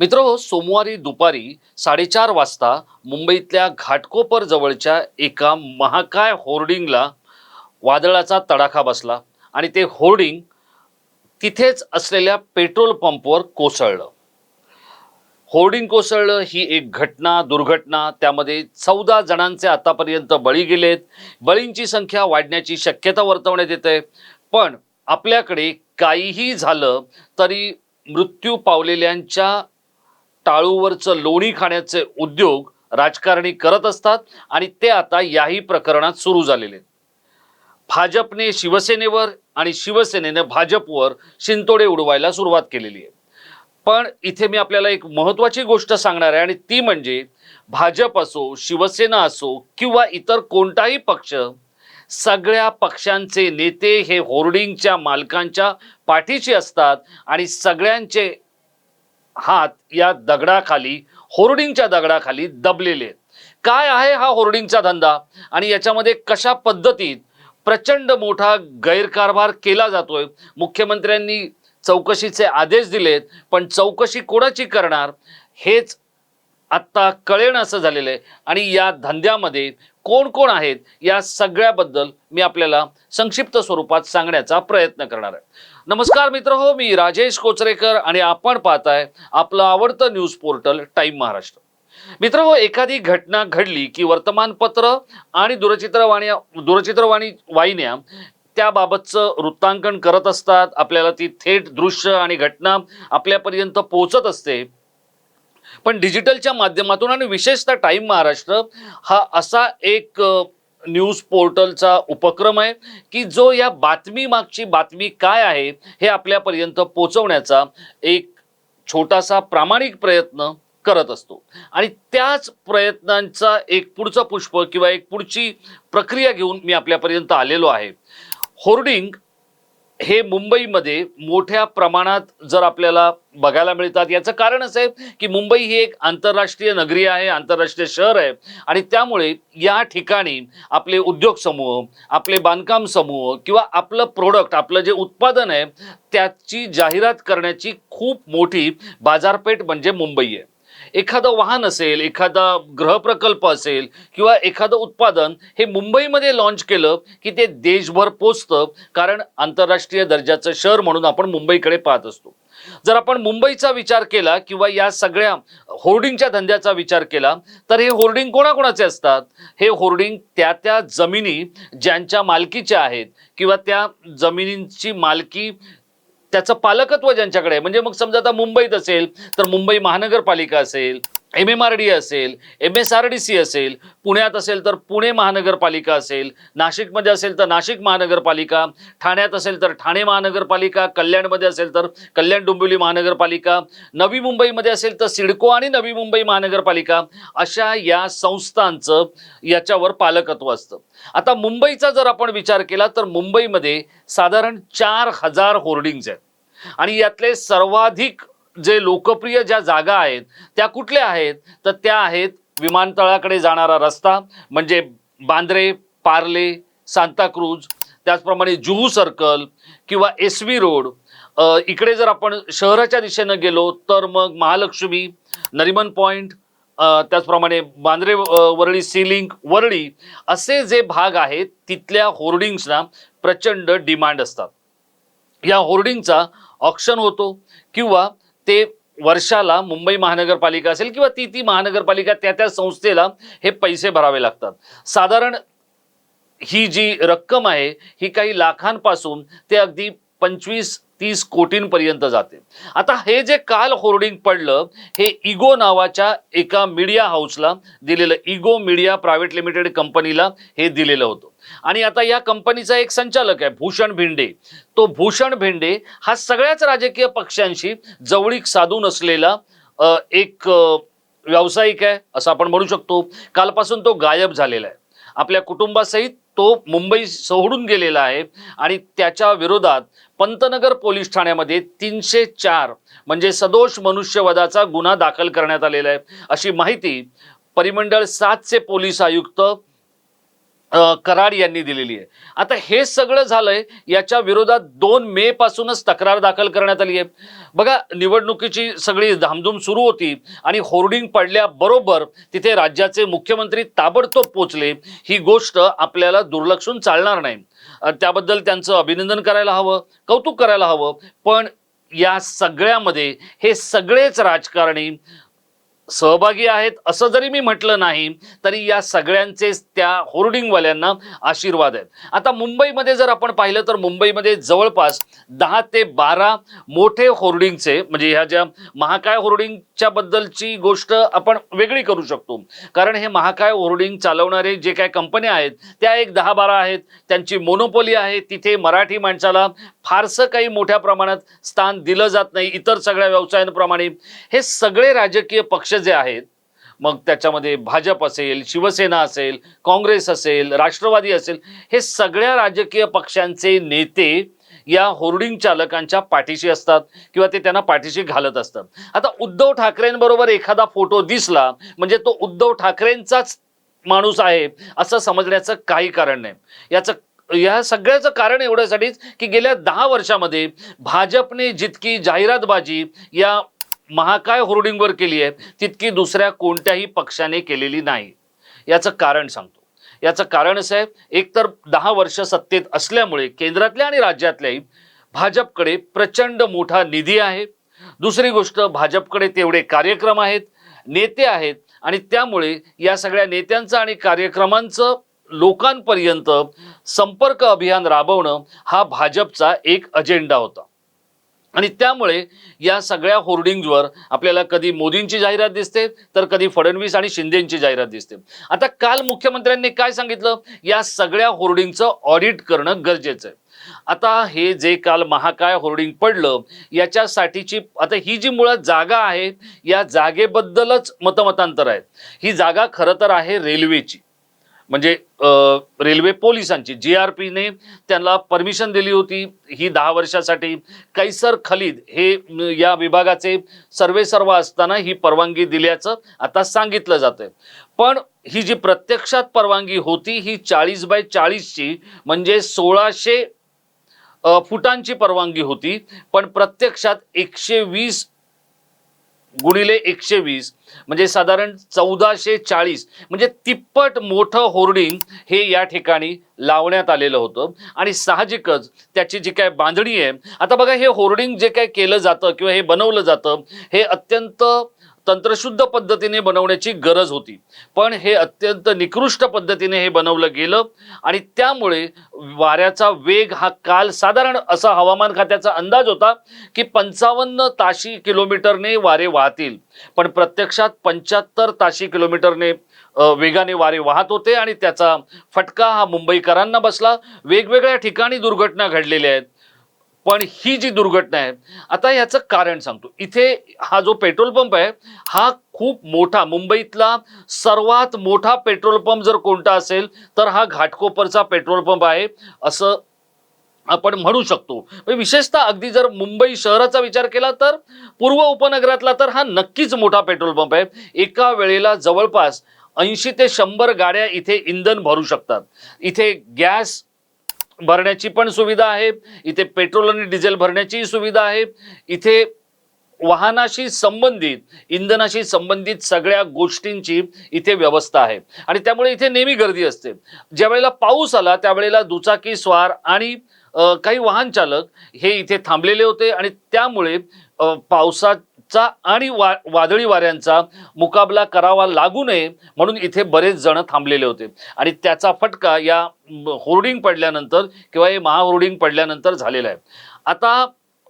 मित्र सोमवारी दुपारी साडेचार वाजता मुंबईतल्या घाटकोपर जवळच्या एका महाकाय होर्डिंगला वादळाचा तडाखा बसला आणि ते होर्डिंग तिथेच असलेल्या पेट्रोल पंपवर कोसळलं. होर्डिंग कोसळलं ही एक घटना दुर्घटना त्यामध्ये चौदा जणांचे आतापर्यंत बळी गेलेत. बळींची संख्या वाढण्याची शक्यता वर्तवण्यात येते. पण आपल्याकडे काहीही झालं तरी मृत्यू पावलेल्यांच्या टाळूवरचं लोणी खाण्याचे उद्योग राजकारणी करत असतात आणि ते आता याही प्रकरणात सुरू झालेले आहेत. भाजपने शिवसेनेवर आणि शिवसेनेने भाजपवर शिंतोडे उडवायला सुरुवात केलेली आहे पण इथे मी आपल्याला एक महत्त्वाची गोष्ट सांगणार आहे आणि ती म्हणजे भाजप असो शिवसेना असो किंवा इतर कोणताही पक्ष सगळ्या पक्षांचे नेते हे होर्डिंगच्या मालकांच्या पाठीशी असतात आणि सगळ्यांचे हात या दगडाखाली होर्डिंगच्या दगडाखाली दबलेले काय आहे हा होर्डिंगचा धंदा? आणि याच्यामध्ये कशा पद्धतीत प्रचंड मोठा गैरकारभार केला जातोय? मुख्यमंत्र्यांनी चौकशीचे आदेश दिलेत पण चौकशी कोणाची करणार? हेच आत्ता कळेन असं झालेलं आहे. आणि या धंद्यामध्ये कोण कोण आहेत? या सगळ्याबद्दल मी आपल्याला संक्षिप्त स्वरूपात सांगण्याचा प्रयत्न करणार आहे. नमस्कार मित्र हो मी राजेश कोचरेकर आणि आपण पाहताय आपलं आवडतं न्यूज पोर्टल टाईम महाराष्ट्र. मित्र हो एखादी घटना घडली की वर्तमानपत्र आणि दूरचित्रवाणी दूरचित्रवाणी वाहिन्या त्याबाबतचं वृत्तांकन करत असतात आपल्याला ती थेट दृश्य आणि घटना आपल्यापर्यंत पोहोचत असते. पण डिजिटलच्या माध्यमातून आणि विशेषतः टाईम महाराष्ट्र हा असा एक न्यूज पोर्टलचा उपक्रम आहे की जो या बातमी मागची बातमी काय आहे हे आपल्यापर्यंत पोचवण्याचा एक छोटासा प्रामाणिक प्रयत्न करत असतो. आणि त्याच प्रयत्नांचा एक पुढचं पुष्प किंवा एक पुढची प्रक्रिया घेऊन मी आपल्यापर्यंत आलेलो आहे. होर्डिंग हे मुंबईमध्ये मोठ्या प्रमाणात जर आपल्याला बघायला मिळतात याचं कारण असं आहे की मुंबई ही एक आंतरराष्ट्रीय नगरी आहे आंतरराष्ट्रीय शहर आहे. आणि त्यामुळे या ठिकाणी आपले उद्योग समूह आपले बांधकाम समूह किंवा आपलं प्रोडक्ट आपलं जे उत्पादन आहे त्याची जाहिरात करण्याची खूप मोठी बाजारपेठ म्हणजे मुंबई आहे. एखादं वाहन असेल एखादा गृहप्रकल्प असेल किंवा एखादं उत्पादन हे मुंबईमध्ये लॉन्च केलं की ते देशभर पोचतं कारण आंतरराष्ट्रीय दर्जाचं शहर म्हणून आपण मुंबईकडे पाहत असतो. जर आपण मुंबईचा विचार केला किंवा या सगळ्या होर्डिंगच्या धंद्याचा विचार केला तर हे होर्डिंग कोणाकोणाचे असतात? हे होर्डिंग त्या त्या जमिनी ज्यांच्या मालकीच्या आहेत किंवा त्या जमिनींची मालकी त्याचं पालकत्व ज्यांच्याकडे आहे. म्हणजे मग समजा आता मुंबईत असेल तर मुंबई महानगरपालिका असेल एम एम आर डी असेल M S R D C असेल पुण्यात असेल तर पुणे महानगरपालिका असेल नाशिकमध्ये असेल तर नाशिक महानगरपालिका ठाण्यात असेल तर ठाणे महानगरपालिका कल्याणमध्ये असेल तर कल्याण डोंबिवली महानगरपालिका नवी मुंबईमध्ये असेल तर सिडको आणि नवी मुंबई महानगरपालिका अशा या संस्थांचं याच्यावर पालकत्व असतं. आता मुंबईचा जर आपण विचार केला तर मुंबईमध्ये साधारण चार हजार होर्डिंग्ज आहेत. आणि यातले सर्वाधिक जे लोकप्रिय ज्या जागा आहेत त्या कुठल्या आहेत? तर त्या आहेत विमानतळाकडे जाणारा रस्ता म्हणजे बांद्रे पार्ले सांताक्रूज त्याचप्रमाणे जुहू सर्कल किंवा एस व्ही रोड इकडे जर आपण शहराच्या दिशेनं गेलो तर मग महालक्ष्मी नरिमन पॉईंट त्याचप्रमाणे बांद्रे वरळी सीलिंग वरळी असे जे भाग आहेत तिथल्या होर्डिंग्सना प्रचंड डिमांड असतात. या होर्डिंगचा ऑक्शन होतो किंवा ते वर्षाला मुंबई महानगरपालिका असेल किंवा ती ती महानगरपालिका त्या त्या संस्थेला हे पैसे भरावे लागतात. साधारण ही जी रक्कम आहे ही काही लाखांपासून ते अगदी पंचवीस तीस कोटींपर्यंत जाते. आता हे जे काल होर्डिंग पडलं हे इगो नावाच्या एका मीडिया हाऊसला दिलेलं इगो मीडिया प्रायव्हेट लिमिटेड कंपनीला हे दिलेलं होतं. आणि आता या कंपनीचा एक संचालक आहे भूषण भिंडे. तो भूषण भिंडे हा सगळ्याच राजकीय पक्षांशी जवळीक साधून असलेला एक व्यावसायिक आहे असं आपण म्हणू शकतो. कालपासून तो गायब झालेला आहे. आपल्या कुटुंबासहित तो मुंबई सोडून गेलेला आहे आणि त्याच्या विरोधात पंतनगर पोलीस ठाण्यामध्ये तीनशे चार म्हणजे सदोष मनुष्यवधाचा गुन्हा दाखल करण्यात आलेला आहे. अशी माहिती परिमंडळ सातचे पोलीस आयुक्त कराड यांनी दिलेली आहे. आता हे सगळं झालंय याच्या विरोधात दोन मे पासूनच तक्रार दाखल करण्यात आली आहे. बघा निवडणुकीची सगळी धामधूम सुरू होती आणि होर्डिंग पडल्याबरोबर तिथे राज्याचे मुख्यमंत्री ताबडतोब पोचले. ही गोष्ट आपल्याला दुर्लक्षून चालणार नाही. त्याबद्दल त्यांचं अभिनंदन करायला हवं कौतुक करायला हवं. पण या सगळ्यामध्ये हे सगळेच राजकारणी सहभागी आहेत असं जरी मी म्हटलं नाही तरी या सगळ्यांचेच त्या होर्डिंगवाल्यांना आशीर्वाद आहेत. आता मुंबईमध्ये जर आपण पाहिलं तर मुंबईमध्ये जवळपास दहा ते बारा मोठे होर्डिंगचे म्हणजे ह्या ज्या महाकाय होर्डिंगच्या बद्दलची गोष्ट आपण वेगळी करू शकतो. कारण हे महाकाय होर्डिंग चालवणारे जे काय कंपन्या आहेत त्या एक दहा बारा आहेत त्यांची मोनोपोली आहे तिथे मराठी माणसाला फारसं काही मोठ्या प्रमाणात स्थान दिलं जात नाही इतर सगळ्या व्यवसायांप्रमाणे. हे सगळे राजकीय पक्ष जे आहेत मग त्याच्यामध्ये भाजप असेल शिवसेना असेल काँग्रेस असेल राष्ट्रवादी असेल हे सगळ्या राजकीय पक्षांचे नेते या होर्डिंग चालकांच्या पाठीशी असतात किंवा ते त्यांना पाठीशी घालत असतात. आता उद्धव ठाकरेंबरोबर एखादा फोटो दिसला म्हणजे तो उद्धव ठाकरेंचाच माणूस आहे असं समजण्याचं काही कारण नाही. याचं या सगळ्याचं कारण एवढ्यासाठीच की गेल्या दहा वर्षामध्ये भाजपने जितकी जाहिरातबाजी या महाकाय होर्डिंगवर केली आहे तितकी दुसऱ्या कोणत्याही पक्षाने केलेली नाही. याचं कारण सांगतो. याचं कारण असं आहे एकतर दहा वर्ष सत्तेत असल्यामुळे केंद्रातल्या आणि राज्यातल्याही भाजपकडे प्रचंड मोठा निधी आहे. दुसरी गोष्ट भाजपकडे तेवढे कार्यक्रम आहेत नेते आहेत आणि त्यामुळे या सगळ्या नेत्यांचं आणि कार्यक्रमांचं लोकांपर्यंत संपर्क अभियान राबवणं हा भाजपचा एक अजेंडा होता. आणि त्यामुळे या सगळ्या होर्डिंगवर आपल्याला कधी मोदींची जाहिरात दिसते तर कधी फडणवीस आणि शिंदेची जाहिरात दिसते. आता काल मुख्यमंत्र्यांनी काय सांगितलं? या सगळ्या होर्डिंगचं ऑडिट करणं गरजेचं आहे. आता हे जे काल महाकाय होर्डिंग पडलं याच्यासाठीची आता ही जी मुळात जागा आहे या जागेबद्दलच मतमतांतर आहेत ही जागा खरं तर आहे रेल्वेची. म्हणजे रेल्वे पोलिसांची जी आर पीने त्यांना परमिशन दिली होती ही दहा वर्षासाठी. कैसर खलीद हे या विभागाचे सर्वे सर्व असताना ही परवानगी दिल्याचं आता सांगितलं जातंय. पण ही जी प्रत्यक्षात परवानगी होती ही चाळीस बाय चाळीसची म्हणजे सोळाशे फुटांची परवानगी होती. पण प्रत्यक्षात एकशे वीस गुणिले एकशे वीस म्हणजे साधारण चौदाशे चाळीस म्हणजे तिप्पट मोठं होर्डिंग हे या ठिकाणी लावण्यात आलेलं होतं. आणि साहजिकच त्याची जी काय बांधणी आहे आता बघा हे होर्डिंग जे काय केलं जातं किंवा हे बनवलं जातं हे अत्यंत तंत्रशुद्ध पद्धतीने बनवण्याची गरज होती. पण हे अत्यंत निकृष्ट पद्धतीने हे बनवलं गेलं आणि त्यामुळे वाऱ्याचा वेग हा काल साधारण असा हवामान खात्याचा अंदाज होता की पंचावन्न ताशी किलोमीटरने वारे वाहतील. पण प्रत्यक्षात पंच्याहत्तर ताशी किलोमीटरने वेगाने वारे वाहत होते आणि त्याचा फटका हा मुंबईकरांना बसला. वेगवेगळ्या ठिकाणी दुर्घटना घडलेल्या आहेत. पण ही जी दुर्घटना आहे आता याचं कारण सांगतो. इथे हा जो पेट्रोल पंप आहे हा खूप मोठा मुंबईतला सर्वात मोठा पेट्रोल पंप जर कोणता असेल तर हा घाटकोपरचा पेट्रोल पंप आहे असं आपण म्हणू शकतो. म्हणजे विशेषतः अगदी जर मुंबई शहराचा विचार केला तर पूर्व उपनगरातला तर हा नक्कीच मोठा पेट्रोल पंप आहे. एका वेळेला जवळपास ऐंशी ते शंभर गाड्या इथे इंधन भरू शकतात. इथे गॅस भरण्याची पण सुविधा आहे. इथे पेट्रोल आणि डिझेल भरण्याचीही सुविधा आहे. इथे वाहनाशी संबंधित इंधनाशी संबंधित सगळ्या गोष्टींची इथे व्यवस्था आहे. आणि त्यामुळे इथे नेहमी गर्दी असते. ज्या वेळेला पाऊस आला त्यावेळेला दुचाकी स्वार आणि काही वाहन चालक हे इथे थांबलेले होते आणि त्यामुळे पावसात चा आणि वा वादळी वाऱ्यांचा मुकाबला करावा लागू नये म्हणून इथे बरेच जण थांबलेले होते. आणि त्याचा फटका या होर्डिंग पडल्यानंतर किंवा हे महाहोर्डिंग पडल्यानंतर झालेला आहे. आता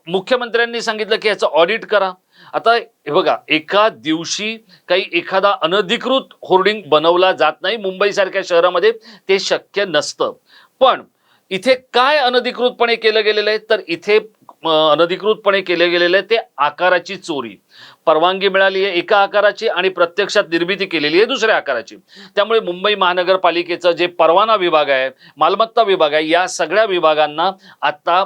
मुख्यमंत्र्यांनी सांगितलं की याचं ऑडिट करा. आता हे बघा एका दिवशी काही एखादा अनधिकृत होर्डिंग बनवला जात नाही मुंबईसारख्या शहरामध्ये ते शक्य नसतं. पण इथे काय अनधिकृतपणे केलं गेलेलं आहे? तर इथे अनधिकृतपणे केले गेलेलं आहे ते आकाराची चोरी. परवानगी मिळाली आहे एका आकाराची आणि प्रत्यक्षात निर्मिती केलेली आहे दुसऱ्या आकाराची. त्यामुळे मुंबई महानगरपालिकेचं जे परवाना विभाग आहे मालमत्ता विभाग आहे या सगळ्या विभागांना आता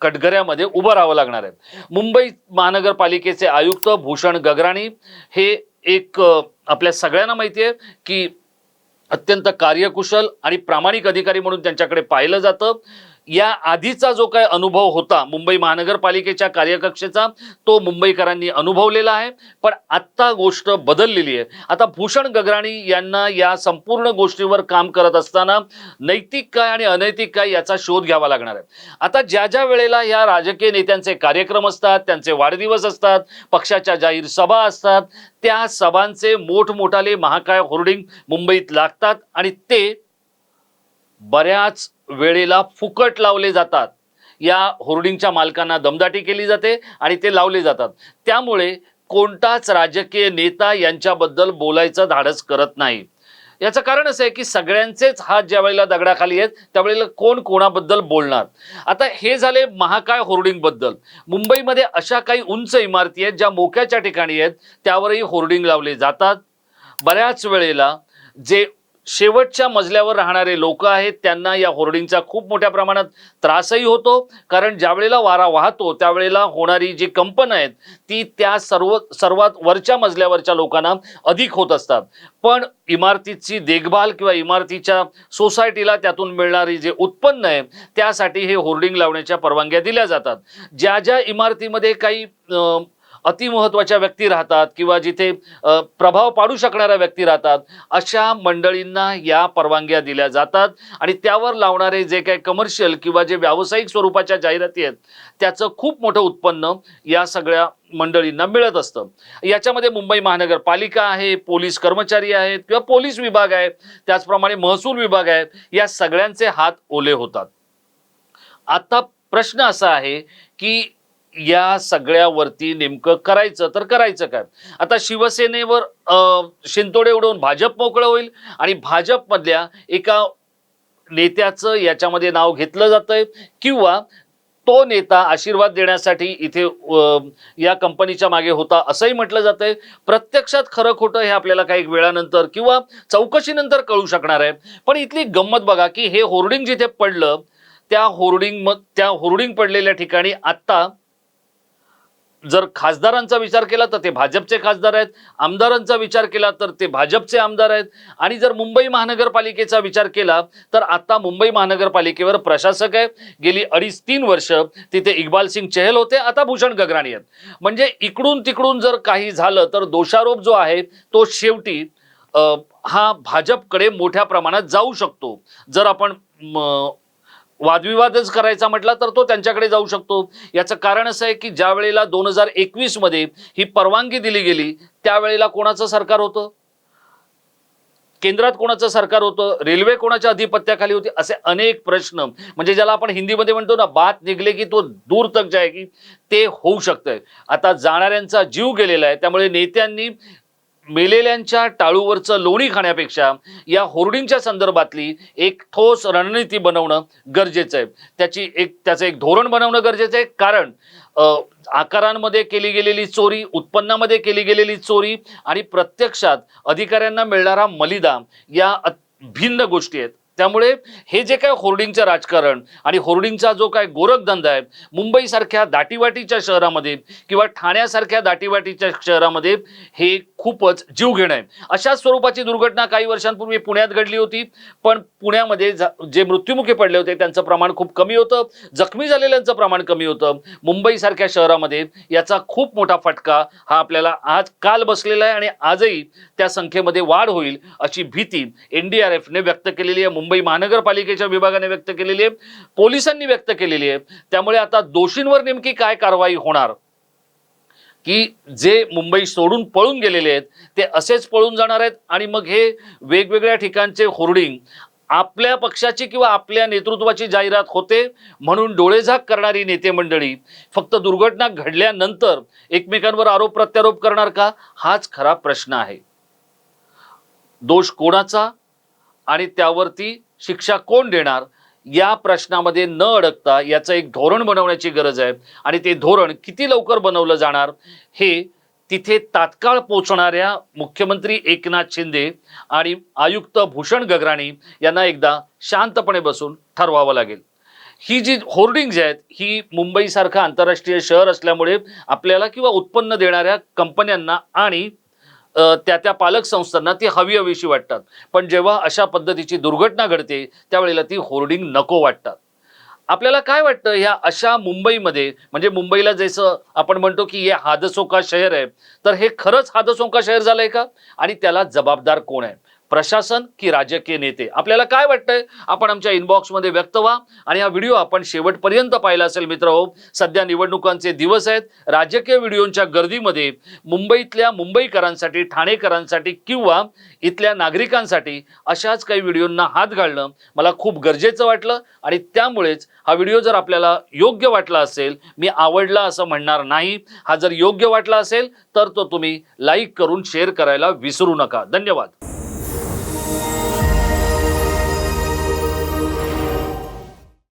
कटघऱ्यामध्ये उभं राहावं लागणार आहे. मुंबई महानगरपालिकेचे आयुक्त भूषण गगराणी हे एक आपल्या सगळ्यांना माहिती आहे की अत्यंत कार्यकुशल आणि प्रामाणिक अधिकारी म्हणून त्यांच्याकडे पाहिलं जातं. या आधीचा जो काय अनुभव होता मुंबई महानगरपालिकेच्या कार्यकक्षेचा तो मुंबईकरांनी अनुभवलेला आहे. पण आत्ता गोष्ट बदललेली आहे. आता भूषण गगराणी यांना या संपूर्ण गोष्टीवर काम करत असताना नैतिक काय आणि अनैतिक काय याचा शोध घ्यावा लागणार आहे. आता ज्या ज्या वेळेला या राजकीय नेत्यांचे कार्यक्रम असतात त्यांचे वाढदिवस असतात पक्षाच्या जाहीर सभा असतात त्या सभांचे मोठमोठाले महाकाय होर्डिंग मुंबईत लागतात आणि ते बऱ्याच वेळेला फुकट लावले जातात. या होर्डिंगच्या मालकांना दमदाटी केली जाते आणि ते लावले जातात. त्यामुळे कोणताच राजकीय नेता यांच्याबद्दल बोलायचं धाडस करत नाही. याचं कारण असं आहे की सगळ्यांचेच हात ज्या वेळेला दगडाखाली आहेत त्यावेळेला कोण कोणाबद्दल बोलणार? आता हे झाले महाकाय होर्डिंगबद्दल. मुंबईमध्ये अशा काही उंच इमारती आहेत ज्या मोक्याच्या ठिकाणी आहेत त्यावरही होर्डिंग लावले जातात. बऱ्याच वेळेला जे शेवटच्या मजल्यावर राहणारे लोक आहेत. त्यांना या होर्डिंगचा खूप मोठ्या प्रमाणात त्रासही होतो. कारण ज्या वेळेला वारा वाहतो त्यावेळेला होणारी जी कंपन आहेत ती त्या सर्व सर्वात वरच्या मजल्यावरच्या लोकांना अधिक होत असतात. पण इमारतीची देखभाल किंवा इमारतीच्या सोसायटीला त्यातून मिळणारी जे उत्पन्न आहे त्यासाठी हे होर्डिंग लावण्याच्या परवानग्या दिल्या जातात. ज्या ज्या इमारतीमध्ये काही अतिमहत्वाच्या व्यक्ती राहतात किंवा जिथे प्रभाव पाडू शकणाऱ्या व्यक्ती राहतात अशा मंडळींना या परवानग्या दिल्या जातात. आणि त्यावर लावणारे जे काही कमर्शियल किंवा जे व्यावसायिक स्वरूपाच्या जाहिराती आहेत त्याचं खूप मोठं उत्पन्न या सगळ्या मंडळींना मिळत असतं. याच्यामध्ये मुंबई महानगरपालिका आहे पोलीस कर्मचारी आहेत किंवा पोलीस विभाग आहे त्याचप्रमाणे महसूल विभाग आहे या सगळ्यांचे हात ओले होतात. आता प्रश्न असा आहे की या सगळ्यावरती नेमकं करायचं तर करायचं काय? आता शिवसेनेवर शिंतोडे उडवून भाजप मोकळं होईल आणि भाजपमधल्या एका नेत्याचं याच्यामध्ये नाव घेतलं जातंय किंवा तो नेता आशीर्वाद देण्यासाठी इथे या कंपनीच्या मागे होता असंही म्हटलं जातंय. प्रत्यक्षात खरं खोटं हे आपल्याला काही वेळानंतर किंवा चौकशीनंतर कळू शकणार आहे. पण इथली गंमत बघा की हे होर्डिंग जिथे पडलं त्या होर्डिंग मग त्या होर्डिंग पडलेल्या ठिकाणी आत्ता जर खासदारांचा विचार केला तर ते भाजपचे खासदार आहेत. आमदारांचा विचार केला तर ते भाजपचे आमदार आहेत. आणि जर मुंबई महानगरपालिकेचा विचार केला तर आता मुंबई महानगरपालिकेवर प्रशासक आहे. गेली अडीच तीन वर्ष तिथे इक्बाल सिंग चहल होते. आता भूषण गगराणी आहेत. म्हणजे इकडून तिकडून जर काही झालं तर दोषारोप जो आहे तो शेवटी हा भाजपकडे मोठ्या प्रमाणात जाऊ शकतो. जर आपण वादविवादच करायचा म्हटला तर तो त्यांच्याकडे जाऊ शकतो. याचं कारण असं आहे की ज्या वेळेला दोन हजार एकवीसमध्ये ही परवानगी दिली गेली त्यावेळेला कोणाचं सरकार होतं? केंद्रात कोणाचं सरकार होतं? रेल्वे कोणाच्या अधिपत्याखाली होती? असे अनेक प्रश्न. म्हणजे ज्याला आपण हिंदीमध्ये म्हणतो ना बात निघले की तो दूर तक जाय की ते होऊ शकतंय. आता जाणाऱ्यांचा जीव गेलेला आहे. त्यामुळे नेत्यांनी मेलेल्यांच्या टाळूवरचं लोणी खाण्यापेक्षा या होर्डिंगच्या संदर्भातली एक ठोस रणनीती बनवणं गरजेचं आहे. त्याची एक त्याचं एक धोरण बनवणं गरजेचं आहे. कारण आकारांमध्ये केली गेलेली चोरी उत्पन्नामध्ये केली गेलेली चोरी आणि प्रत्यक्षात अधिकाऱ्यांना मिळणारा मलिदा या भिन्न गोष्टी आहेत. त्यामुळे हे जे काय होर्डिंगचं राजकारण आणि होर्डिंगचा जो काय गोरखधंदा आहे मुंबईसारख्या दाटीवाटीच्या शहरामध्ये किंवा ठाण्यासारख्या दाटीवाटीच्या शहरामध्ये हे खूपच जीव घेणं आहे. अशा स्वरूपाची दुर्घटना काही वर्षांपूर्वी पुण्यात घडली होती पण पुण्यामध्ये जा- जे मृत्युमुखी पडले होते त्यांचं प्रमाण खूप कमी होतं जखमी झालेल्यांचं प्रमाण कमी होतं. मुंबईसारख्या शहरामध्ये याचा खूप मोठा फटका हा आपल्याला आज काल बसलेला आहे आणि आजही त्या संख्येमध्ये वाढ होईल अशी भीती एन डी आर एफने व्यक्त केलेली आहे. मुंबई महानगरपालिकेच्या विभागाने व्यक्त केलेली आहे. पोलिसांनी व्यक्त केलेली आहे. त्यामुळे आता दोषींवर नेमकी काय कारवाई होणार? की जे मुंबई सोडून पळून गेलेले आहेत ते असेच पळून जाणार आहेत? आणि मग हे वेगवेगळ्या ठिकाणचे होर्डिंग आपल्या पक्षाची किंवा आपल्या नेतृत्वाची जाहिरात होते म्हणून डोळेझाक करणारी नेते मंडळी फक्त दुर्घटना घडल्यानंतर एकमेकांवर आरोप प्रत्यारोप करणार का? हाच खरा प्रश्न आहे. दोष कोणाचा? आणि त्यावरती शिक्षा कोण देणार या प्रश्नामध्ये न अडकता याचं एक धोरण बनवण्याची गरज आहे. आणि ते धोरण किती लवकर बनवलं जाणार हे तिथे तात्काळ पोचणाऱ्या मुख्यमंत्री एकनाथ शिंदे आणि आयुक्त भूषण गगराणी यांना एकदा शांतपणे बसून ठरवावं लागेल. ही जी होर्डिंग्ज आहेत ही मुंबईसारखं आंतरराष्ट्रीय शहर असल्यामुळे आपल्याला किंवा उत्पन्न देणाऱ्या कंपन्यांना आणि त्या त्या पालक संस्थांना ती हवी हवीशी वाटतात. पण जेव्हा अशा पद्धतीची दुर्घटना घडते त्यावेळेला ती होर्डिंग नको वाटतात. आपल्याला काय वाटतं ह्या अशा मुंबईमध्ये म्हणजे मुंबईला जसं आपण म्हणतो की हे हादसोका शहर आहे तर हे खरंच हादसोका का शहर झालंय का? आणि त्याला जबाबदार कोण आहे? प्रशासन की राजकीय नेते? आपल्याला काय वाटतंय? आपण आमच्या इनबॉक्समध्ये व्यक्त व्हा. आणि हा व्हिडिओ आपण शेवटपर्यंत पाहिला असेल मित्र हो. सध्या निवडणुकांचे दिवस आहेत. राजकीय व्हिडिओंच्या गर्दीमध्ये मुंबईतल्या मुंबईकरांसाठी ठाणेकरांसाठी किंवा इथल्या नागरिकांसाठी अशाच काही व्हिडिओंना हात घालणं मला खूप गरजेचं वाटलं. आणि त्यामुळेच हा व्हिडिओ जर आपल्याला योग्य वाटला असेल मी आवडला असं म्हणणार नाही. हा जर योग्य वाटला असेल तर तो तुम्ही लाईक करून शेअर करायला विसरू नका. धन्यवाद.